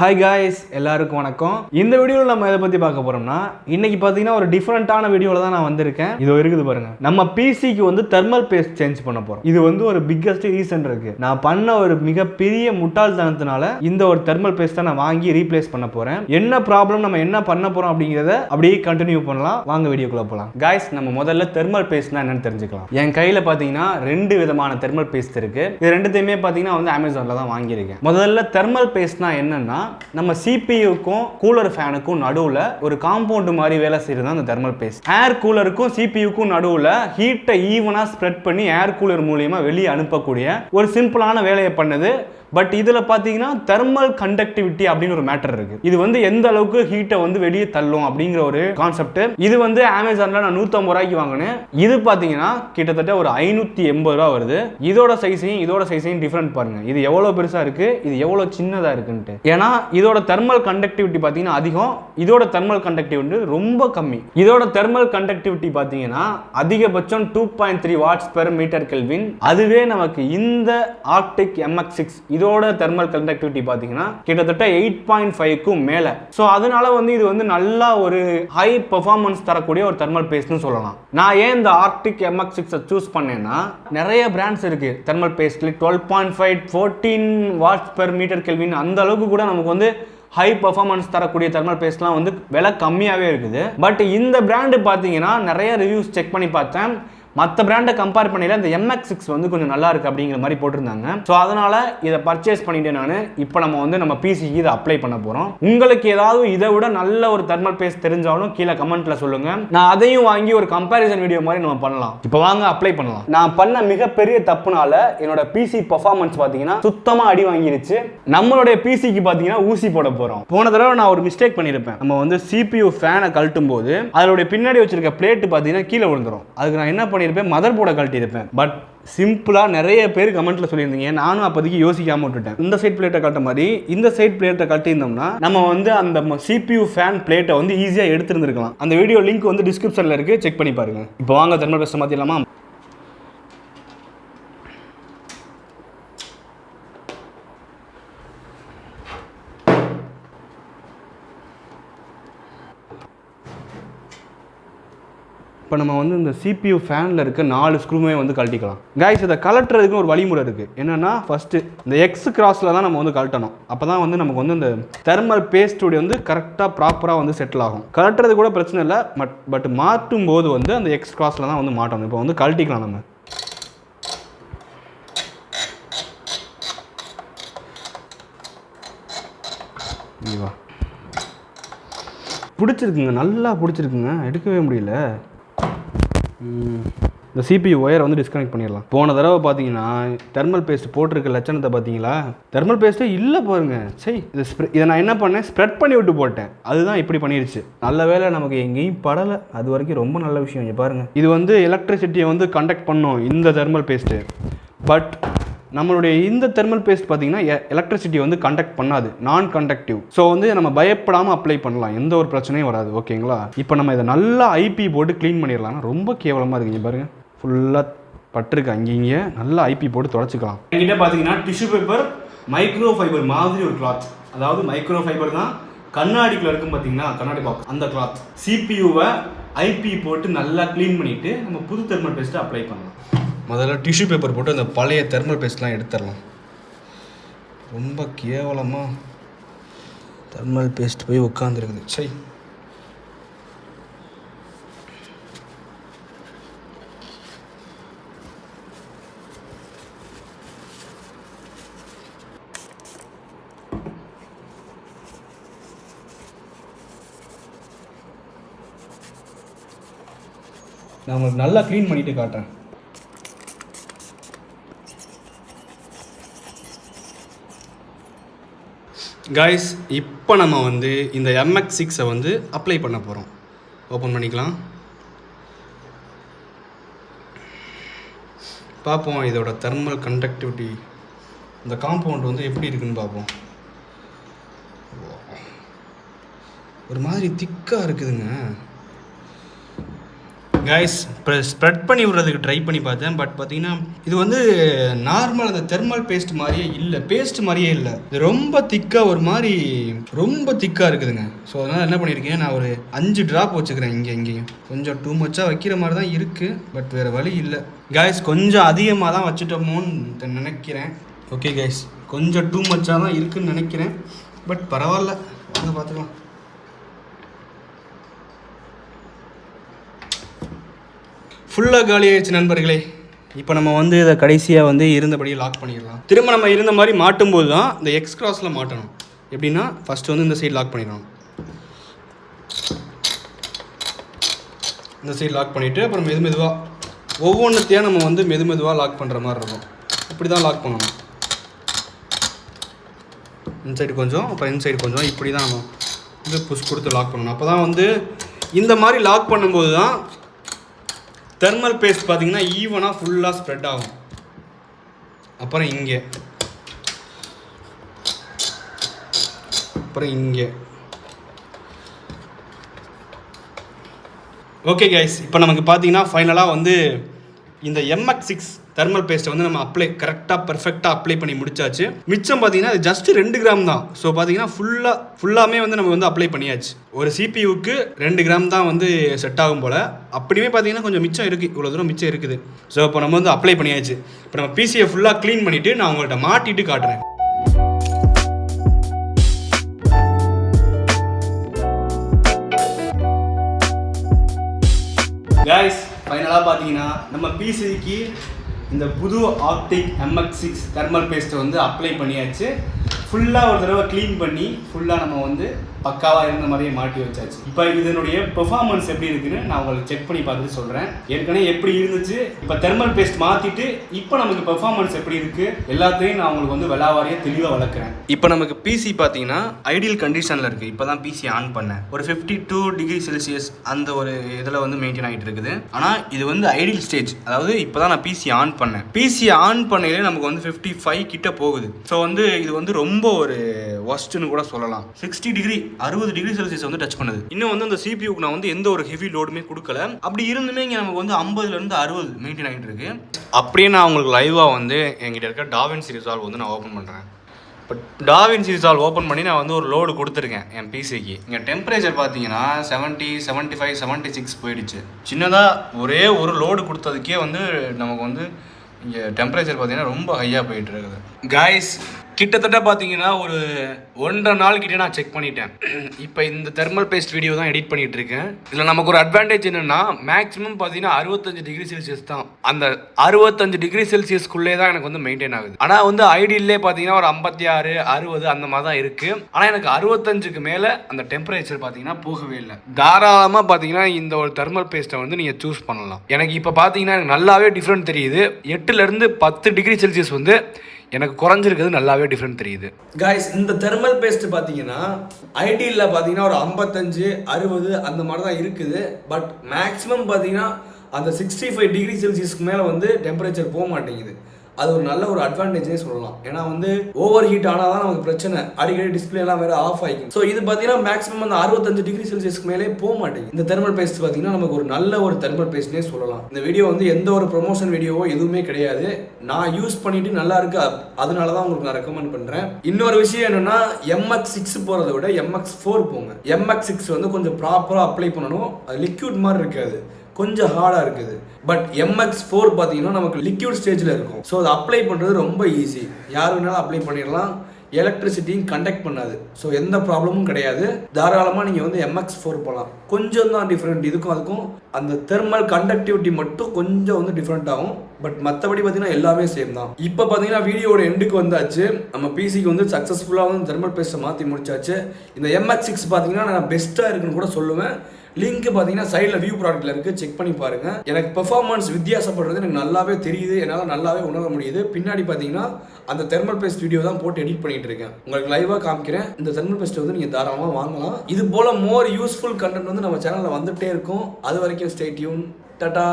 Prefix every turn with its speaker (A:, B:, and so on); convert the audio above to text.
A: Hi guys எல்லாருக்கும் வணக்கம். இந்த வீடியோவில் நம்ம எதை பற்றி பார்க்க போகிறோம்னா இன்னைக்கு பார்த்தீங்கன்னா ஒரு டிஃப்ரெண்ட்டான வீடியோவில் தான் நான் வந்திருக்கேன். இது இருக்குது பாருங்க. நம்ம பிசிக்கு வந்து தெர்மல் பேஸ்ட் சேஞ்ச் பண்ண போகிறோம் இது வந்து ஒரு பிக்கஸ்ட் ரீசன் இருக்கு. நான் பண்ண ஒரு மிகப்பெரிய முட்டாள்தனத்தினால இந்த ஒரு தெர்மல் பேஸ்ட்டை நான் வாங்கி ரீப்ளேஸ் பண்ண போகிறேன் என்ன ப்ராப்ளம் நம்ம என்ன பண்ண போகிறோம் அப்படிங்கிறத அப்படியே கண்டினியூ பண்ணலாம். வாங்க வீடியோக்குள்ளே போகலாம் காய்ஸ் நம்ம முதல்ல தெர்மல் பேஸ்ட்னா என்னன்னு தெரிஞ்சுக்கலாம். என் கையில் பார்த்தீங்கன்னா ரெண்டு விதமான தெர்மல் பேஸ்ட் இருக்குது இது ரெண்டுத்தையுமே பார்த்தீங்கன்னா வந்து அமேசானில் தான் வாங்கியிருக்கேன். முதல்ல தெர்மல் பேஸ்ட்னா என்னன்னா நம்ம சிபியூக்கும் கூலர் ஃபேனுக்கும் நடுவில் ஒரு காம்பவுண்டு மாதிரி வேலை செய்யறது தான் அந்த தெர்மல் பேஸ்ட் ஏர் கூலருக்கும் சிபியூக்கும் நடுவில் ஹீட்டை ஈவனாக ஸ்ப்ரெட் பண்ணி ஏர் கூலர் மூலியமாக வெளியே அனுப்பக்கூடிய ஒரு சிம்பிளான வேலையை பண்ணுது. பட் இதில் பார்த்தீங்கன்னா தெர்மல் கண்டக்டிவிட்டி அப்படின்னு ஒரு மேட்டர் இருக்கு. இது வந்து எந்த அளவுக்கு ஹீட்டை வந்து வெளியே தள்ளும் அப்படிங்கிற ஒரு கான்செப்ட் இது வந்து அமேசானில் நான் நூற்றம்பது ரூபாய்க்கு வாங்கினேன். இது பார்த்தீங்கன்னா கிட்டத்தட்ட ஒரு ஐநூற்றி எண்பது ரூபா வருது. இதோட சைஸையும் இதோட சைஸையும் டிஃப்ரெண்ட் பாருங்க. இது எவ்வளோ பெருசாக இருக்கு? இது எவ்வளோ சின்னதாக இருக்குன்ட்டு. ஏன்னா இதோட தெர்மல் கண்டக்டிவிட்டி பார்த்தீங்கன்னா அதிகம். இதோட தெர்மல் கண்டக்டிவிட்டி ரொம்ப கம்மி. இதோட தெர்மல் கண்டக்டிவிட்டி பார்த்தீங்கன்னா அதிகபட்சம் two point three watts per metre kelvin அதுவே நமக்கு இந்த ஆர்டிக் எம்எக்ஸ் சிக்ஸ் இதோட தெர்மல் கண்டக்டிவிட்டி பார்த்தீங்கன்னா கிட்டத்தட்ட எயிட் பாயிண்ட் ஃபைவ்க்கும் மேலே. ஸோ அதனால வந்து இது வந்து நல்லா ஒரு ஹை பெர்ஃபார்மன்ஸ் தரக்கூடிய ஒரு தெர்மல் பேஸ்ட்னு சொல்லலாம். நான் ஏன் இந்த ஆர்டிக் எம்எக்ஸ் சிக்ஸை சூஸ் பண்ணேன்னா நிறைய பிராண்ட்ஸ் இருக்கு thermal பேஸ்ட்ல twelve point five fourteen watts per meter kelvin அந்த அளவுக்கு கூட நமக்கு வந்து ஹை பர்ஃபார்மன்ஸ் தரக்கூடிய தெர்மல் பேஸ்ட்லாம் வந்து விலை கம்மியாகவே இருக்குது. பட் இந்த பிராண்டு பார்த்தீங்கன்னா நிறைய ரிவ்யூஸ் செக் பண்ணி பார்த்தேன். மற்ற பிராண்டை கம்பேர் பண்ணியில் இந்த எம்எக்ஸ் சிக்ஸ் வந்து கொஞ்சம் நல்லா இருக்குது அப்படிங்கிற மாதிரி போட்டிருந்தாங்க. ஸோ அதனால் இதை பர்ச்சேஸ் பண்ணிட்டேன் நான். இப்போ நம்ம வந்து நம்ம பிசிக்கு இதை அப்ளை பண்ண போகிறோம் உங்களுக்கு ஏதாவது இதை விட நல்ல ஒரு தெர்மல் பேஸ்ட் தெரிஞ்சாலும் கீழே கமெண்ட்ல சொல்லுங்க. நான் அதையும் வாங்கி ஒரு கம்பேரிசன் வீடியோ மாதிரி நம்ம பண்ணலாம். இப்போ வாங்க அப்ளை பண்ணலாம். நான் பண்ண மிகப்பெரிய தப்புனால என்னோட பிசி பர்ஃபார்மன்ஸ் பார்த்தீங்கன்னா சுத்தமாக அடி வாங்கிருச்சு. நம்மளுடைய பிசிக்கு பார்த்தீங்கன்னா ஊசி போட போகிறோம் போன தடவை நான் ஒரு மிஸ்டேக் பண்ணியிருப்பேன் நம்ம வந்து சிபியூ ஃபேனை கழட்டும் போது அதோடைய பின்னாடி வச்சிருக்க பிளேட்டு பார்த்தீங்கன்னா கீழே விழுந்துடும் அதுக்கு நான் என்ன பண்ணியிருப்பேன் மதர் போர்டை கழட்டியிருப்பேன். பட் சிம்பிளாக நிறைய பேர் கமெண்ட்ல சொல்லியிருந்தீங்க. நானும் அப்போதைக்கு யோசிக்காமல் விட்டுட்டேன். இந்த சைட் பிளேட்டை கட்ட மாதிரி இந்த சைட் பிளேட்டை கட்டியிருந்தோம்னா நம்ம வந்து அந்த சிபியூ ஃபேன் பிளேட்டை வந்து ஈஸியாக எடுத்துருந்துருக்கலாம். அந்த வீடியோ லிங்க் வந்து டிஸ்கிரிப்ஷனில் இருக்குது செக் பண்ணி பாருங்க. இப்போ வாங்க தெர்மல் பேச மாற்றிடலாமா இப்போ நம்ம வந்து இந்த சிபியூ ஃபேனில் இருக்க நாலு ஸ்க்ரூமே வந்து கழட்டிக்கலாம். கைஸ் இதை கலட்டுறதுக்குன்னு ஒரு வழிமுறை இருக்குது என்னென்னா ஃபஸ்ட்டு இந்த எக்ஸ் கிராஸில் தான் நம்ம வந்து கழட்டணும். அப்போ தான் வந்து நமக்கு வந்து இந்த தெர்மல் பேஸ்டுடைய வந்து கரெக்டாக ப்ராப்பராக வந்து செட்டில் ஆகும். கலட்டுறது கூட பிரச்சனை இல்லை பட் பட் மாட்டும் போது வந்து அந்த எக்ஸ் கிராஸில் தான் வந்து மாட்டணும் இப்போ வந்து கழட்டிக்கலாம் நம்ம. பிடிச்சிருக்குங்க நல்லா பிடிச்சிருக்குங்க. எடுக்கவே முடியல. இந்த சிபியூ ஒயரை வந்து டிஸ்கனெக்ட் பண்ணிடலாம். போன தடவை பார்த்தீங்கன்னா தெர்மல் பேஸ்ட் போட்டிருக்க லட்சணத்தை பார்த்தீங்களா தெர்மல் பேஸ்ட்டே இல்லை பாருங்க. சரி இதை ஸ்ப்ரெ இதை நான் என்ன பண்ணேன்? ஸ்ப்ரெட் பண்ணி விட்டு போட்டேன். அதுதான் இப்படி பண்ணிடுச்சு நல்ல வேளை நமக்கு எங்கேயும் படலை. அது வரைக்கும் ரொம்ப நல்ல விஷயம் இங்கே பாருங்கள் இது வந்து எலக்ட்ரிசிட்டியை வந்து கண்டக்ட் பண்ணும் இந்த தெர்மல் பேஸ்ட்டு பட் நம்மளுடைய இந்த தெர்மல் பேஸ்ட் பார்த்தீங்கன்னா எலக்ட்ரிசிட்டி வந்து கண்டக்ட் பண்ணாது. நான் கண்டக்டிவ் ஸோ வந்து நம்ம பயப்படாமல் அப்ளை பண்ணலாம். எந்த ஒரு பிரச்சனையும் வராது. ஓகேங்களா இப்போ நம்ம இதை நல்லா ஐபி போட்டு க்ளீன் பண்ணிடலாம் ரொம்ப கேவலமாக இருக்குங்க பாருங்க. ஃபுல்லாக பட்டிருக்கு. அங்கே நல்லா ஐபி போட்டு தொடச்சிக்கலாம். என்கிட்ட பார்த்தீங்கன்னா டிஷ்யூ பேப்பர் மைக்ரோ ஃபைபர் மாதிரி ஒரு கிளாத் அதாவது மைக்ரோ ஃபைபர் தான் கண்ணாடிக்குள்ள இருக்கும் பார்த்தீங்கன்னா கண்ணாடி பாக்ஸ் அந்த கிளாத் சிபியூவை ஐபி போட்டு நல்லா க்ளீன் பண்ணிட்டு நம்ம புது தெர்மல் பேஸ்ட்டை அப்ளை பண்ணலாம். முதல்ல டிஷ்யூ பேப்பர் போட்டு அந்த பழைய தெர்மல் பேஸ்ட்லாம் எடுத்துடலாம். ரொம்ப கேவலமாக தெர்மல் பேஸ்ட் போய் உட்காந்துருக்குது சரி நான் உங்களுக்கு நல்லா க்ளீன் பண்ணிவிட்டு காட்டுறேன். கைஸ் இப்போ நம்ம வந்து இந்த எம்எக்ஸ் சிக்ஸை வந்து அப்ளை பண்ண போகிறோம் ஓப்பன் பண்ணிக்கலாம். பார்ப்போம் இதோட தெர்மல் கண்டக்டிவிட்டி இந்த காம்பவுண்ட் வந்து எப்படி இருக்குன்னு பார்ப்போம் ஒரு மாதிரி திக்காக இருக்குதுங்க. கைஸ் ஸ்ப்ரெட் பண்ணி விடுறதுக்கு ட்ரை பண்ணி பார்த்தேன். பட் பார்த்தீங்கன்னா இது வந்து நார்மல் அந்த தெர்மல் பேஸ்ட் மாதிரியே இல்லை. பேஸ்ட் மாதிரியே இல்லை. இது ரொம்ப திக்காக ஒரு மாதிரி ரொம்ப திக்காக இருக்குதுங்க. ஸோ அதனால் என்ன பண்ணியிருக்கேன் நான் ஒரு அஞ்சு ட்ராப் வச்சுக்கிறேன் இங்கே இங்கேயும். கொஞ்சம் டூ மச்சாக வைக்கிற மாதிரி தான் இருக்குது பட் வேறு வழி இல்லை. கைஸ் கொஞ்சம் அதிகமாக தான் வச்சுட்டோமோன்னு நினைக்கிறேன். ஓகே கைஸ் கொஞ்சம் டூ மச்சாக தான் இருக்குதுன்னு நினைக்கிறேன். பட் பரவாயில்ல. வந்து பார்த்துக்கலாம் ஃபுல்லாக காலி ஆயிடுச்சு நண்பர்களே. இப்போ நம்ம வந்து இதை கடைசியாக வந்து இருந்தபடியே லாக் பண்ணிடலாம். திரும்ப நம்ம இருந்த மாதிரி மாட்டும்போது தான் இந்த எக்ஸ் கிராஸில் மாட்டணும். எப்படின்னா ஃபஸ்ட்டு வந்து இந்த சைடு லாக் பண்ணிடணும். இந்த சைடு லாக் பண்ணிவிட்டு அப்புறம் மெது மெதுவாக ஒவ்வொன்றத்தையும் நம்ம வந்து மெது மெதுவாக லாக் பண்ணுற மாதிரி இருக்கும். இப்படி தான் லாக் பண்ணணும். இந்த சைடு கொஞ்சம் அப்புறம் இந்த சைடு கொஞ்சம் இப்படி தான் நம்ம இது புஷ் கொடுத்து லாக் பண்ணணும். அப்போ தான் வந்து இந்த மாதிரி லாக் பண்ணும்போது தான் தெர்மல் பேஸ்ட் பார்த்தீங்கன்னா ஈவனாக ஃபுல்லாக ஸ்ப்ரெட் ஆகும். அப்புறம் இங்கே. அப்புறம் இங்கே. ஓகே கைஸ் இப்போ நமக்கு பார்த்தீங்கன்னா ஃபைனலாக வந்து இந்த எம்எக்ஸ் சிக்ஸ் தெர்மல் பேஸ்ட்டை வந்து நம்ம அப்ளை கரெக்டாக பர்ஃபெக்டாக அப்ளை பண்ணி முடிச்சாச்சு. மிச்சம் பார்த்தீங்கன்னா அது ஜஸ்ட் ரெண்டு கிராம் தான். ஸோ பார்த்தீங்கன்னா ஃபுல்லாக ஃபுல்லாமே வந்து நம்ம வந்து அப்ளை பண்ணியாச்சு. ஒரு சிபியூக்கு ரெண்டு கிராம் தான் வந்து செட் ஆகும் போல். அப்படியுமே பார்த்தீங்கன்னா கொஞ்சம் மிச்சம் இருக்குது இவ்வளோ தூரம் மிச்சம் இருக்குது. ஸோ இப்போ நம்ம வந்து அப்ளை பண்ணியாச்சு. இப்போ நம்ம பிசியை ஃபுல்லாக க்ளீன் பண்ணிவிட்டு நான் உங்கள்கிட்ட மாட்டிட்டு காட்டுறேன். கைஸ் ஃபைனலாக பார்த்தீங்கன்னா நம்ம பிசிக்கு இந்த புது ஆப்டிக் எம்எக்ஸ் சிக்ஸ் தெர்மல் பேஸ்ட்டை வந்து அப்ளை பண்ணியாச்சு. ஃபுல்லாக ஒரு தடவை க்ளீன் பண்ணி ஃபுல்லாக நம்ம வந்து பக்காவாக இருந்த மாதிரியே மாட்டி வச்சாச்சு. இப்போ இதனுடைய பெர்ஃபார்மன்ஸ் எப்படி இருக்குன்னு நான் உங்களுக்கு செக் பண்ணி பார்த்துட்டு சொல்கிறேன் ஏற்கனவே எப்படி இருந்துச்சு? இப்போ தெர்மல் பேஸ்ட் மாற்றிட்டு இப்போ நமக்கு பெர்ஃபார்மன்ஸ் எப்படி இருக்குது எல்லாத்தையும் நான் உங்களுக்கு வந்து விளாவாரியாக தெளிவாக வளர்க்குறேன் இப்போ நமக்கு பிசி பார்த்தீங்கன்னா ஐடியல் கண்டிஷனில் இருக்குது இப்போ தான் பிசி ஆன் பண்ணேன். ஒரு ஃபிஃப்டி டூ டிகிரி செல்சியஸ் அந்த ஒரு இதில் வந்து மெயின்டைன் ஆகிட்டு இருக்குது. ஆனால் இது வந்து ஐடியல் ஸ்டேஜ் அதாவது இப்போ தான் நான் பிசி ஆன் பண்ணேன். பிசி ஆன் பண்ணையிலே நமக்கு வந்து ஃபிஃப்டி ஃபைவ் கிட்ட போகுது. ஸோ வந்து இது வந்து ரொம்ப ஒரு ஒஸ்ட்னு கூட சொல்லலாம். சிக்ஸ்டி டிகிரி அறுபது டிகிரி செல்சியஸ் வந்து டச் பண்ணுது. இன்னும் வந்து அந்த சிபியூக்கு நான் வந்து எந்த ஒரு ஹெவி லோடுமே கொடுக்கல. அப்படி இருந்துமே இங்கே நமக்கு வந்து ஐம்பதுலேருந்து அறுபது மெயின்டைன் ஆகிட்டு இருக்கு. அப்படியே நான் உங்களுக்கு லைவாக வந்து என்கிட்ட இருக்க டாவின் ரிசால்வ் வந்து நான் ஓப்பன் பண்ணுறேன் பட் டாவின் சீசால் ஓப்பன் பண்ணி நான் வந்து ஒரு லோடு கொடுத்துருக்கேன் என் பிசிக்கு இங்கே டெம்பரேச்சர் பார்த்தீங்கன்னா seventy seventy five seventy six போயிடுச்சு. சின்னதாக ஒரே ஒரு லோடு கொடுத்ததுக்கே வந்து நமக்கு வந்து இங்கே டெம்பரேச்சர் பார்த்தீங்கன்னா ரொம்ப ஹையாக போயிட்டு இருக்குது. காய்ஸ் கிட்டத்தட்ட பார்த்தீங்கன்னா ஒரு ஒன்றரை நாள் கிட்டே நான் செக் பண்ணிட்டேன். இப்போ இந்த தெர்மல் பேஸ்ட் வீடியோ தான் எடிட் பண்ணிட்டு இருக்கேன். இதில் நமக்கு ஒரு அட்வான்டேஜ் என்னென்னா மேக்ஸிமம் பார்த்தீங்கன்னா அறுபத்தஞ்சு டிகிரி செல்சியஸ் தான். அந்த அறுபத்தஞ்சு டிகிரி செல்சியஸ்க்குள்ளே தான் எனக்கு வந்து மெயின்டைன் ஆகுது. ஆனால் வந்து ஐடியிலே பார்த்தீங்கன்னா ஒரு ஐம்பத்தி ஆறு அறுபது அந்த மாதிரி தான் இருக்குது ஆனால் எனக்கு அறுபத்தஞ்சுக்கு மேலே அந்த டெம்பரேச்சர் பார்த்தீங்கன்னா போகவே இல்லை. தாராளமாக பார்த்தீங்கன்னா இந்த ஒரு தெர்மல் பேஸ்ட்டை வந்து நீங்கள் சூஸ் பண்ணலாம். எனக்கு இப்போ பார்த்தீங்கன்னா எனக்கு நல்லாவே டிஃப்ரெண்ட் தெரியுது. எட்டுலேருந்து பத்து டிகிரி செல்சியஸ் வந்து எனக்கு குறைஞ்சிருக்கிறது நல்லாவே டிஃப்ரெண்ட் தெரியுது.
B: காய்ஸ் இந்த தெர்மல் பேஸ்ட் பார்த்தீங்கன்னா ஐடியில் பார்த்தீங்கன்னா ஒரு ஐம்பத்தஞ்சு அறுபது அந்த மாதிரி தான் இருக்குது. பட் மேக்ஸிமம் பார்த்தீங்கன்னா அந்த சிக்ஸ்டி ஃபைவ் டிகிரி செல்சியஸ்க்கு மேலே வந்து டெம்பரேச்சர் போக மாட்டேங்குது. அது ஒரு நல்ல ஒரு அட்வான்டேஜ்னே சொல்லலாம். ஏன்னா வந்து ஓவர் ஹீட் ஆனால் தான் நமக்கு பிரச்சனை. அடிக்கடி டிஸ்பிளே எல்லாம் வேற ஆஃப் ஆகிக்கும் ஸோ இது பார்த்தீங்கன்னா மேக்ஸிமம் அந்த அறுபத்தஞ்சு டிகிரி செல்சியஸ்க்கு மேலே போக மாட்டேங்குது. இந்த தெர்மல் பேஸ்ட் பார்த்தீங்கன்னா நமக்கு ஒரு நல்ல ஒரு தெர்மல் பேஸ்ட்னே சொல்லலாம். இந்த வீடியோ வந்து எந்த ஒரு ப்ரொமோஷன் வீடியோவோ எதுவுமே கிடையாது. நான் யூஸ் பண்ணிட்டு நல்லா இருக்கு. அப்- அதனால தான் உங்களுக்கு நான் ரெக்கமெண்ட் பண்ணுறேன் இன்னொரு விஷயம் என்னன்னா எம்எக்ஸ் சிக்ஸ் போகிறத விட எம்எக்ஸ் ஃபோர் போங்க. எம்எக்ஸ் சிக்ஸ் வந்து கொஞ்சம் ப்ராப்பராக அப்ளை பண்ணணும். அது லிக்யூட் மாதிரி இருக்காது. கொஞ்சம் ஹார்டாக இருக்குது. பட் எம்எக்ஸ் ஃபோர் பார்த்தீங்கன்னா நமக்கு லிக்யூட் ஸ்டேஜில் இருக்கும். ஸோ அதை அப்ளை பண்ணுறது ரொம்ப ஈஸி யார் வேணாலும் அப்ளை பண்ணிடலாம். எலக்ட்ரிசிட்டியும் கண்டக்ட் பண்ணாது. ஸோ எந்த ப்ராப்ளமும் கிடையாது. தாராளமாக நீங்கள் வந்து எம்எக்ஸ் ஃபோர் போகலாம் கொஞ்சம் தான் டிஃப்ரெண்ட் இதுக்கும் அதுக்கும் அந்த தெர்மல் கண்டக்டிவிட்டி மட்டும் கொஞ்சம் வந்து டிஃப்ரெண்ட் ஆகும். பட் மற்றபடி பார்த்தீங்கன்னா எல்லாமே சேம் தான். இப்போ பார்த்தீங்கன்னா வீடியோட எண்டுக்கு வந்தாச்சு. நம்ம பிசிக்கு வந்து சக்ஸஸ்ஃபுல்லாக வந்து தெர்மல் பேஸ்ட்டை மாற்றி முடிச்சாச்சு. இந்த எம்எக்ஸ் சிக்ஸ் பார்த்தீங்கன்னா நான் பெஸ்ட்டாக இருக்குன்னு கூட சொல்லுவேன். லிங்க் பார்த்தீங்கன்னா சைடில் வியூ ப்ராடக்ட்ல இருக்குது செக் பண்ணி பாருங்கள் எனக்கு பெர்ஃபார்மன்ஸ் வித்தியாசப்படுறது எனக்கு நல்லாவே தெரியுது. என்னால் நல்லாவே உணர முடியுது. பின்னாடி பார்த்தீங்கன்னா அந்த தெர்மல் பேஸ்ட் வீடியோ தான் போட்டு எடிட் பண்ணிட்டு இருக்கேன். உங்களுக்கு லைவாக காமிக்கிறேன். இந்த தெர்மல் பேஸ்ட் வந்து நீங்கள் தாராளமாக வாங்கலாம். இது போல் மோர் யூஸ்ஃபுல் கண்டென்ட் வந்து நம்ம சேனலில் வந்துகிட்டே இருக்கும். அது வரைக்கும் ஸ்டேட்யூன் டட்டா